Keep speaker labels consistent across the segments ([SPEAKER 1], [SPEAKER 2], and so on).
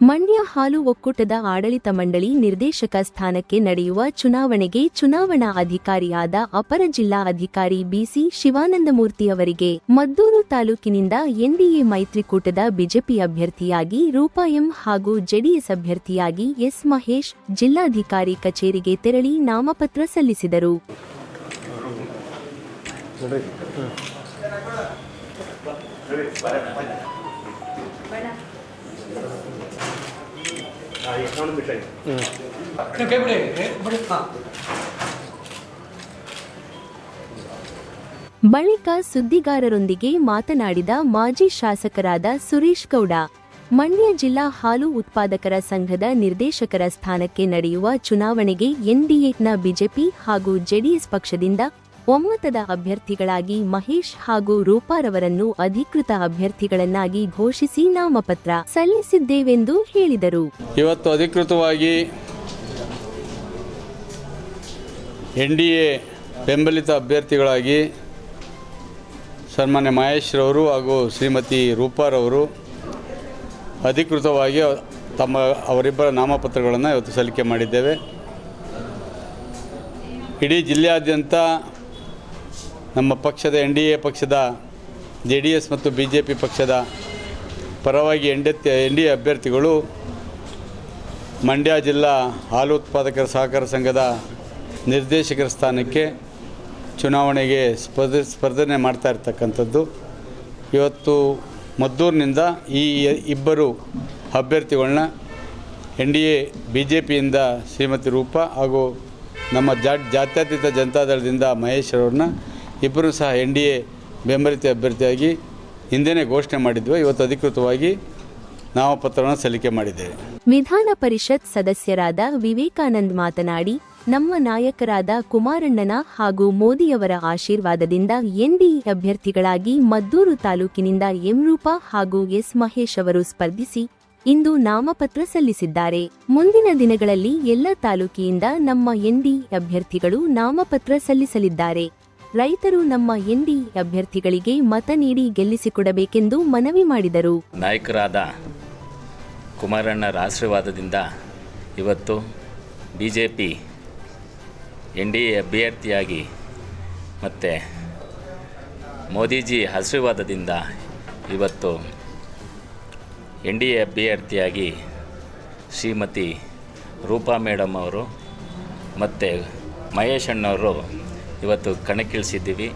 [SPEAKER 1] ಮಂಡ್ಯ ಹಾಲು ಒಕ್ಕೂಟದ ಆಡಳಿತ ಮಂಡಳಿ ನಿರ್ದೇಶಕ ಸ್ಥಾನಕ್ಕೆ ನಡೆಯುವ ಚುನಾವಣೆಗೆ ಚುನಾವಣಾ ಅಧಿಕಾರಿಯಾದ ಅಪರ ಜಿಲ್ಲಾ ಅಧಿಕಾರಿ ಬಿಸಿ ಶಿವಾನಂದಮೂರ್ತಿ ಅವರಿಗೆ ಮದ್ದೂರು ತಾಲೂಕಿನಿಂದ ಎನ್ಡಿಎ ಮೈತ್ರಿಕೂಟದ ಬಿಜೆಪಿ ಅಭ್ಯರ್ಥಿಯಾಗಿ ರೂಪಾ ಎಂ ಹಾಗೂ ಜೆಡಿಎಸ್ ಅಭ್ಯರ್ಥಿಯಾಗಿ ಎಸ್ ಮಹೇಶ್ ಜಿಲ್ಲಾಧಿಕಾರಿ ಕಚೇರಿಗೆ ತೆರಳಿ ನಾಮಪತ್ರ ಸಲ್ಲಿಸಿದರು. ಬಳಿಕ ಸುದ್ದಿಗಾರರೊಂದಿಗೆ ಮಾತನಾಡಿದ ಮಾಜಿ ಶಾಸಕರಾದ ಸುರೇಶ್ ಗೌಡ, ಮಂಡ್ಯ ಜಿಲ್ಲಾ ಹಾಲು ಉತ್ಪಾದಕರ ಸಂಘದ ನಿರ್ದೇಶಕರ ಸ್ಥಾನಕ್ಕೆ ನಡೆಯುವ ಚುನಾವಣೆಗೆ ಎನ್ಡಿಎನ ಬಿಜೆಪಿ ಹಾಗೂ ಜೆಡಿಎಸ್ ಪಕ್ಷದಿಂದ ಒಮ್ಮತದ ಅಭ್ಯರ್ಥಿಗಳಾಗಿ ಮಹೇಶ್ ಹಾಗೂ ರೂಪಾರವರನ್ನು ಅಧಿಕೃತ ಅಭ್ಯರ್ಥಿಗಳನ್ನಾಗಿ ಘೋಷಿಸಿ ನಾಮಪತ್ರ ಸಲ್ಲಿಸಿದ್ದೇವೆಂದು ಹೇಳಿದರು.
[SPEAKER 2] ಇವತ್ತು ಅಧಿಕೃತವಾಗಿ ಎನ್ಡಿಎ ಬೆಂಬಲಿತ ಅಭ್ಯರ್ಥಿಗಳಾಗಿ ಸನ್ಮಾನ್ಯ ಮಹೇಶ್ರವರು ಹಾಗೂ ಶ್ರೀಮತಿ ರೂಪಾರವರು ಅಧಿಕೃತವಾಗಿ ತಮ್ಮ ಅವರಿಬ್ಬರ ನಾಮಪತ್ರಗಳನ್ನು ಇವತ್ತು ಸಲ್ಲಿಕೆ ಮಾಡಿದ್ದೇವೆ. ಇಡೀ ಜಿಲ್ಲೆಯಾದ್ಯಂತ ನಮ್ಮ ಪಕ್ಷದ ಎನ್ ಡಿ ಎ ಪಕ್ಷದ, ಜೆ ಡಿ ಎಸ್ ಮತ್ತು ಬಿ ಜೆ ಪಿ ಪಕ್ಷದ ಪರವಾಗಿ ಡಿ ಎನ್ ಡಿ ಎ ಅಭ್ಯರ್ಥಿಗಳು ಮಂಡ್ಯ ಜಿಲ್ಲಾ ಹಾಲು ಉತ್ಪಾದಕರ ಸಹಕಾರ ಸಂಘದ ನಿರ್ದೇಶಕರ ಸ್ಥಾನಕ್ಕೆ ಚುನಾವಣೆಗೆ ಸ್ಪರ್ಧ, ಸ್ಪರ್ಧನೆ ಮಾಡ್ತಾ ಇರ್ತಕ್ಕಂಥದ್ದು. ಇವತ್ತು ಮದ್ದೂರಿನಿಂದ ಈ ಇಬ್ಬರು ಅಭ್ಯರ್ಥಿಗಳನ್ನ N D A, B J ಪಿಯಿಂದ Shrimati Roopa ಹಾಗೂ ನಮ್ಮ ಜಾ ಜಾತ್ಯತೀತ ಜನತಾದಳದಿಂದ ಮಹೇಶ್ ಅವ್ರನ್ನ ಇಬ್ಬರು ಸಹ ಎನ್ ಡಿ ಎ ಬೆಂಬಲಿತ ಅಭ್ಯರ್ಥಿಯಾಗಿ ಹಿಂದೆನೇ ಘೋಷಣೆ ಮಾಡಿದ್ವಿ. ಇವತ್ತು ಅಧಿಕೃತವಾಗಿ ನಾಮಪತ್ರವನ್ನು ಸಲ್ಲಿಕೆ ಮಾಡಿದ್ದೇವೆ.
[SPEAKER 1] ವಿಧಾನ ಪರಿಷತ್ ಸದಸ್ಯರಾದ ವಿವೇಕಾನಂದ್ ಮಾತನಾಡಿ, ನಮ್ಮ ನಾಯಕರಾದ ಕುಮಾರಣ್ಣನ ಹಾಗೂ ಮೋದಿಯವರ ಆಶೀರ್ವಾದದಿಂದ ಎನ್ಡಿಎ ಅಭ್ಯರ್ಥಿಗಳಾಗಿ ಮದ್ದೂರು ತಾಲೂಕಿನಿಂದ ಎಂ ರೂಪಾ ಹಾಗೂ ಎಸ್ ಮಹೇಶ್ ಅವರು ಸ್ಪರ್ಧಿಸಿ ಇಂದು ನಾಮಪತ್ರ ಸಲ್ಲಿಸಿದ್ದಾರೆ. ಮುಂದಿನ ದಿನಗಳಲ್ಲಿ ಎಲ್ಲ ತಾಲೂಕಿಯಿಂದ ನಮ್ಮ ಎನ್ಡಿ ಅಭ್ಯರ್ಥಿಗಳು ನಾಮಪತ್ರ ಸಲ್ಲಿಸಲಿದ್ದಾರೆ. ರೈತರು ನಮ್ಮ ಎನ್ಡಿ ಅಭ್ಯರ್ಥಿಗಳಿಗೆ ಮತ ನೀಡಿ ಗೆಲ್ಲಿಸಿಕೊಡಬೇಕೆಂದು ಮನವಿ ಮಾಡಿದರು.
[SPEAKER 3] ನಾಯಕರಾದ ಕುಮಾರಣ್ಣರ ಆಶೀರ್ವಾದದಿಂದ ಇವತ್ತು B J P N D A ಅಭ್ಯರ್ಥಿಯಾಗಿ ಮತ್ತು ಮೋದಿಜಿ ಆಶೀರ್ವಾದದಿಂದ ಇವತ್ತು ಎನ್ ಡಿ ಎ ಅಭ್ಯರ್ಥಿಯಾಗಿ ಶ್ರೀಮತಿ ರೂಪಾ ಮೇಡಮ್ ಅವರು ಮತ್ತು ಮಹೇಶ್ ಅಣ್ಣವರು ಇವತ್ತು ಕಣಕ್ಕಿಳಿಸಿದ್ದೀವಿ.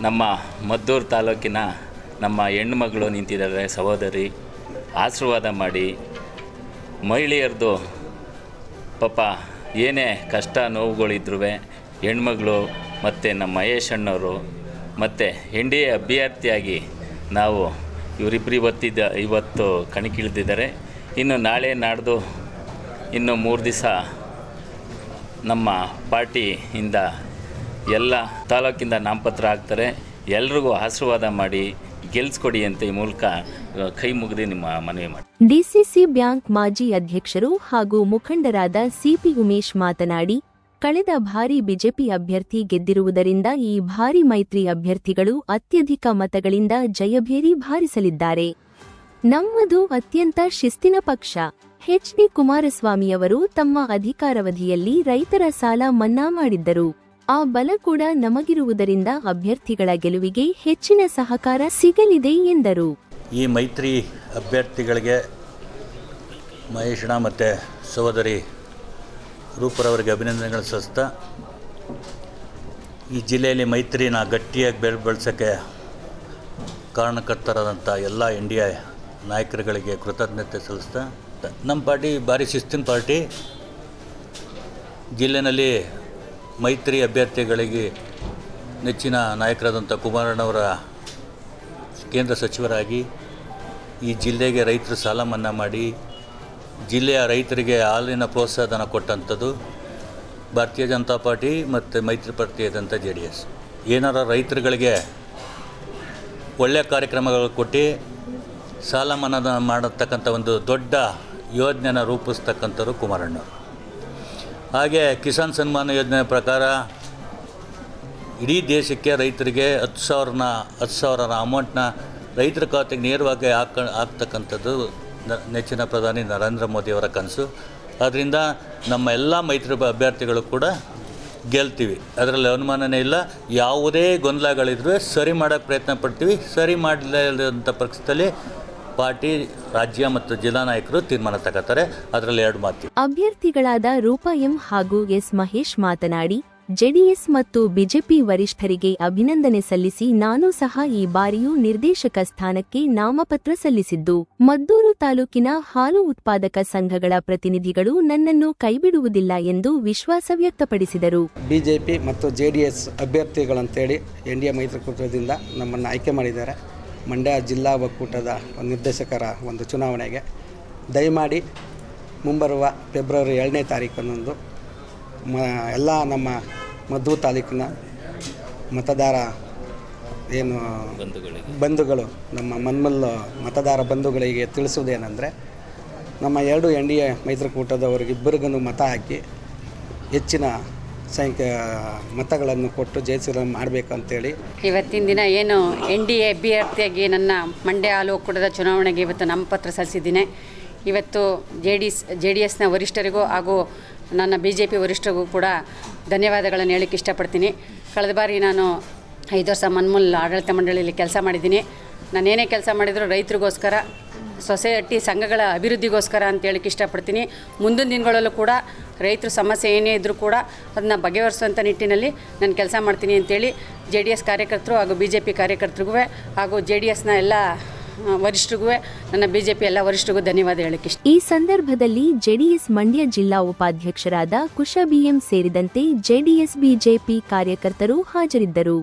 [SPEAKER 3] ನಮ್ಮ ಮದ್ದೂರು ತಾಲೂಕಿನ ನಮ್ಮ ಹೆಣ್ಮಗಳು ನಿಂತಿದ್ದಾರೆ ಸಹೋದರಿ. ಆಶೀರ್ವಾದ ಮಾಡಿ. ಮಹಿಳೆಯರದು ಪಾಪ ಏನೇ ಕಷ್ಟ ನೋವುಗಳಿದ್ರು ಹೆಣ್ಮಗಳು ಮತ್ತು ನಮ್ಮ ಮಹೇಶ್ ಅಣ್ಣವರು ಮತ್ತು ಎನ್ ಡಿ ಎ ಅಭ್ಯರ್ಥಿಯಾಗಿ ನಾವು ಇವರಿಬ್ಬರು ಇವತ್ತಿದ್ದ, ಇವತ್ತು ಕಣಕ್ಕಿಳಿದಿದ್ದಾರೆ. ಇನ್ನು ನಾಳೆ ನಾಡ್ದು ಇನ್ನು ಮೂರು ದಿವಸ ನಮ್ಮ ಪಾರ್ಟಿಯಿಂದ ಎಲ್ಲ ತಾಲೂಕಿಂದ ನಾಮಪತ್ರ ಆಗ್ತಾರೆ ಎಲ್ರಿಗೂ ಆಶೀರ್ವಾದ ಮಾಡಿ ಗೆಲ್ಸ್ಕೊಡಿ ಅಂತ ಈ ಮೂಲಕ ಕೈ ಮುಗಿದು ನಿಮ್ಮ ಮನವಿ ಮಾಡಿ.
[SPEAKER 1] ಡಿಸಿಸಿ ಬ್ಯಾಂಕ್ ಮಾಜಿ ಅಧ್ಯಕ್ಷರು ಹಾಗೂ ಮುಖಂಡರಾದ ಸಿಪಿ ಉಮೇಶ್ ಮಾತನಾಡಿ, ಕಳೆದ ಭಾರಿ ಬಿಜೆಪಿ ಅಭ್ಯರ್ಥಿ ಗೆದ್ದಿರುವುದರಿಂದ ಈ ಭಾರಿ ಮೈತ್ರಿ ಅಭ್ಯರ್ಥಿಗಳು ಅತ್ಯಧಿಕ ಮತಗಳಿಂದ ಜಯಭೇರಿ ಬಾರಿಸಲಿದ್ದಾರೆ. ನಮ್ಮದು ಅತ್ಯಂತ ಶಿಸ್ತಿನ ಪಕ್ಷ. ಎಚ್ಡಿ ಕುಮಾರಸ್ವಾಮಿಯವರು ತಮ್ಮ ಅಧಿಕಾರಾವಧಿಯಲ್ಲಿ ರೈತರ ಸಾಲ ಮನ್ನಾ ಮಾಡಿದ್ದರು. ಆ ಬಲ ಕೂಡ ನಮಗಿರುವುದರಿಂದ ಅಭ್ಯರ್ಥಿಗಳ ಗೆಲುವಿಗೆ ಹೆಚ್ಚಿನ ಸಹಕಾರ ಸಿಗಲಿದೆ ಎಂದರು.
[SPEAKER 4] ಈ ಮೈತ್ರಿ ಅಭ್ಯರ್ಥಿಗಳಿಗೆ ಮಹೇಶಣ್ಣ ಮತ್ತು ಸಹೋದರಿ ರೂಪರವರಿಗೆ ಅಭಿನಂದನೆಗಳು ಸಲ್ಲಿಸ್ತಾ ಈ ಜಿಲ್ಲೆಯಲ್ಲಿ ಮೈತ್ರಿನ ಗಟ್ಟಿಯಾಗಿ ಬೆಳೆ, ಬೆಳೆಸೋಕ್ಕೆ ಕಾರಣಕರ್ತರಾದಂಥ ಎಲ್ಲ ಇಂಡಿಯಾ ನಾಯಕರುಗಳಿಗೆ ಕೃತಜ್ಞತೆ ಸಲ್ಲಿಸ್ತಾ ನಮ್ಮ ಪಾರ್ಟಿ ಭಾರಿ ಶಿಸ್ತಿನ ಪಾರ್ಟಿ. ಜಿಲ್ಲೆನಲ್ಲಿ ಮೈತ್ರಿ ಅಭ್ಯರ್ಥಿಗಳಿಗೆ ನೆಚ್ಚಿನ ನಾಯಕರಾದಂಥ ಕುಮಾರಣ್ಣವರ ಕೇಂದ್ರ ಸಚಿವರಾಗಿ ಈ ಜಿಲ್ಲೆಗೆ ರೈತರು ಸಾಲ ಮನ್ನಾ ಮಾಡಿ, ಜಿಲ್ಲೆಯ ರೈತರಿಗೆ ಹಾಲಿನ ಪ್ರೋತ್ಸಾಹಧನ ಕೊಟ್ಟಂಥದ್ದು ಭಾರತೀಯ ಜನತಾ ಪಾರ್ಟಿ ಮತ್ತು ಮೈತ್ರಿ ಪಾರ್ಟಿಯಾದಂಥ ಜೆ ಡಿ ಎಸ್. ಏನಾರ ರೈತರುಗಳಿಗೆ ಒಳ್ಳೆಯ ಕಾರ್ಯಕ್ರಮಗಳು ಕೊಟ್ಟು ಸಾಲ ಮನ್ನಾ ಮಾಡತಕ್ಕಂಥ ಒಂದು ದೊಡ್ಡ ಯೋಜನೆನ ರೂಪಿಸ್ತಕ್ಕಂಥವ್ರು ಕುಮಾರಣ್ಣವರು ಹಾಗೆ ಕಿಸಾನ್ ಸನ್ಮಾನ ಯೋಜನೆ ಪ್ರಕಾರ ಇಡೀ ದೇಶಕ್ಕೆ ರೈತರಿಗೆ ಹತ್ತು ಸಾವಿರನ ಹತ್ತು ಸಾವಿರನ ಅಮೌಂಟ್ನ ರೈತರ ಖಾತೆಗೆ ನೇರವಾಗಿ ಹಾಕ, ಹಾಕ್ತಕ್ಕಂಥದ್ದು ನೆಚ್ಚಿನ ಪ್ರಧಾನಿ ನರೇಂದ್ರ ಮೋದಿಯವರ ಕನಸು. ಅದರಿಂದ ನಮ್ಮ ಎಲ್ಲ ಮೈತ್ರಿ ಅಭ್ಯರ್ಥಿಗಳು ಕೂಡ ಗೆಲ್ತೀವಿ. ಅದರಲ್ಲಿ ಅನುಮಾನನೇ ಇಲ್ಲ. ಯಾವುದೇ ಗೊಂದಲಗಳಿದ್ರೂ ಸರಿ ಮಾಡೋಕ್ಕೆ ಪ್ರಯತ್ನ ಪಡ್ತೀವಿ. ಸರಿ ಮಾಡಲಿಲ್ಲದಂಥ ಪಕ್ಷದಲ್ಲಿ ಪಾರ್ಟಿ ರಾಜ್ಯ ಮತ್ತು ಜಿಲ್ಲಾ ನಾಯಕರು ತೀರ್ಮಾನ ತಗೋತಾರೆ. ಅದರಲ್ಲಿ ಎರಡು ಮಾತು.
[SPEAKER 1] ಅಭ್ಯರ್ಥಿಗಳಾದ ರೂಪಾ ಎಂ ಹಾಗೂ ಎಸ್ ಮಹೇಶ್ ಮಾತನಾಡಿ ಜೆಡಿಎಸ್ ಮತ್ತು ಬಿಜೆಪಿ ವರಿಷ್ಠರಿಗೆ ಅಭಿನಂದನೆ ಸಲ್ಲಿಸಿ ನಾನು ಸಹ ಈ ಬಾರಿಯೂ ನಿರ್ದೇಶಕ ಸ್ಥಾನಕ್ಕೆ ನಾಮಪತ್ರ ಸಲ್ಲಿಸಿದ್ದು ಮದ್ದೂರು ತಾಲೂಕಿನ ಹಾಲು ಉತ್ಪಾದಕ ಸಂಘಗಳ ಪ್ರತಿನಿಧಿಗಳು ನನ್ನನ್ನು ಕೈಬಿಡುವುದಿಲ್ಲ ಎಂದು ವಿಶ್ವಾಸ ವ್ಯಕ್ತಪಡಿಸಿದರು.
[SPEAKER 5] ಬಿಜೆಪಿ ಜೆ ಪಿ ಮತ್ತು ಜೆಡಿಎಸ್ ಡಿ ಎಸ್ ಅಭ್ಯರ್ಥಿಗಳಂತೇಳಿ ಎನ್ ಡಿ ಎ ಮೈತ್ರಿಕೂಟದಿಂದ ನಮ್ಮನ್ನು ಆಯ್ಕೆ ಮಾಡಿದ್ದಾರೆ. ಮಂಡ್ಯ ಜಿಲ್ಲಾ ಒಕ್ಕೂಟದ ನಿರ್ದೇಶಕರ ಒಂದು ಚುನಾವಣೆಗೆ. ದಯಮಾಡಿ ಮುಂಬರುವ ಫೆಬ್ರವರಿ ಏಳನೇ ತಾರೀಕನ್ನೊಂದು ಮ ಎಲ್ಲ ನಮ್ಮ ಮದ್ದು ತಾಲೂಕಿನ ಮತದಾರ ಏನು ಬಂಧುಗಳು ನಮ್ಮ ಮನ್ಮಲ್ಲು ಮತದಾರ ಬಂಧುಗಳಿಗೆ ತಿಳಿಸುವುದೇನೆಂದರೆ ನಮ್ಮ ಎರಡು ಎನ್ ಡಿ ಎ ಮೈತ್ರಿಕೂಟದವರಿಗಿಬ್ಬರಿಗೂ ಮತ ಹಾಕಿ ಹೆಚ್ಚಿನ ಸಂಖ್ಯೆ ಮತಗಳನ್ನು ಕೊಟ್ಟು ಜಯಿಸಿರ ಮಾಡಬೇಕಂತೇಳಿ.
[SPEAKER 6] ಇವತ್ತಿನ ದಿನ ಏನು ಎನ್ ಡಿ ಎ ಅಭ್ಯರ್ಥಿಯಾಗಿ ನನ್ನ ಮಂಡ್ಯ ಹಾಲು ಒಕ್ಕೂಟದ ಚುನಾವಣೆಗೆ ಇವತ್ತು ನಾಮಪತ್ರ ಸಲ್ಲಿಸಿದ್ದೀನಿ. ಇವತ್ತು J D S, J D ಎಸ್ನ ವರಿಷ್ಠರಿಗೂ ಹಾಗೂ ನನ್ನ ಬಿ ಜೆ ಪಿ ವರಿಷ್ಠರಿಗೂ ಕೂಡ ಧನ್ಯವಾದಗಳನ್ನು ಹೇಳಕ್ಕೆ ಇಷ್ಟಪಡ್ತೀನಿ. ಕಳೆದ ಬಾರಿ ನಾನು ಐದು ವರ್ಷ ಮನ್ಮೂಲ್ ಆಡಳಿತ ಮಂಡಳಿಯಲ್ಲಿ ಕೆಲಸ ಮಾಡಿದ್ದೀನಿ. ನಾನೇನೇ ಕೆಲಸ ಮಾಡಿದರೂ ರೈತರಿಗೋಸ್ಕರ ಸೊಸೈಟಿ ಸಂಘಗಳ ಅಭಿವೃದ್ಧಿಗೋಸ್ಕರ ಅಂತ ಹೇಳಕ್ಕೆ ಇಷ್ಟಪಡ್ತೀನಿ. ಮುಂದಿನ ದಿನಗಳಲ್ಲೂ ಕೂಡ ರೈತರ ಸಮಸ್ಯೆ ಏನೇ ಇದ್ದರೂ ಕೂಡ ಅದನ್ನ ಬಗೆಹರಿಸುವಂಥ ನಿಟ್ಟಿನಲ್ಲಿ ನಾನು ಕೆಲಸ ಮಾಡ್ತೀನಿ ಅಂತೇಳಿ ಜೆ ಡಿ ಎಸ್ ಕಾರ್ಯಕರ್ತರು ಹಾಗೂ ಬಿ ಜೆ ಪಿ ಕಾರ್ಯಕರ್ತರಿಗೂ ಹಾಗೂ ಜೆ ಡಿ ಎಸ್ನ ಎಲ್ಲ ವರಿಷ್ಠರಿಗೂ ನನ್ನ ಬಿ ಜೆ ಪಿ ಎಲ್ಲ ವರಿಷ್ಠರಿಗೂ ಧನ್ಯವಾದ ಹೇಳಕ್ಕೆ ಇಷ್ಟ.
[SPEAKER 1] ಈ ಸಂದರ್ಭದಲ್ಲಿ ಜೆಡಿಎಸ್ ಮಂಡ್ಯ ಜಿಲ್ಲಾ ಉಪಾಧ್ಯಕ್ಷರಾದ ಕುಶ ಬಿಎಂ ಸೇರಿದಂತೆ ಜೆಡಿಎಸ್ ಬಿಜೆಪಿ ಕಾರ್ಯಕರ್ತರು ಹಾಜರಿದ್ದರು.